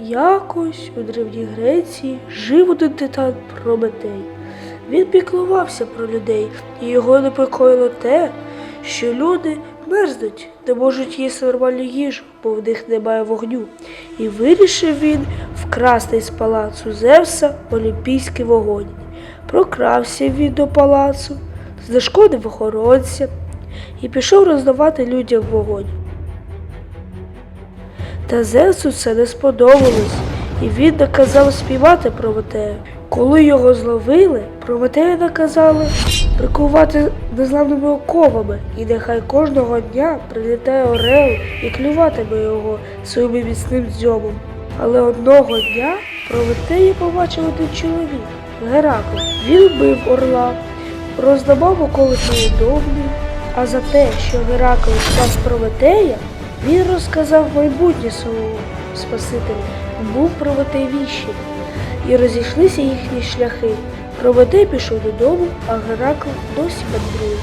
Якось у Древній Греції жив один титан Прометей. Він піклувався про людей, і його непокоїло те, що люди мерзнуть, не можуть їсти нормальну їжу, бо в них немає вогню. І вирішив він вкрасти з палацу Зевса олімпійський вогонь. Прокрався він до палацу, знешкодив охоронця і пішов роздавати людям вогонь. Та Зевсу це не сподобалось, і він наказав співати Прометею. Коли його зловили, Прометея наказали прикувати незламними оковами, і нехай кожного дня прилітає орел і клюватиме його своїм міцним дзьобом. Але одного дня Прометея побачив один чоловік Геракл. Він бив орла, роздавав окови своїй довгі, а за те, що Геракл спас Прометея, він розказав майбутнє свого Спасителя, був Прометей віщий, і розійшлися їхні шляхи. Проводи пішов додому, а Геракл досі мандрує.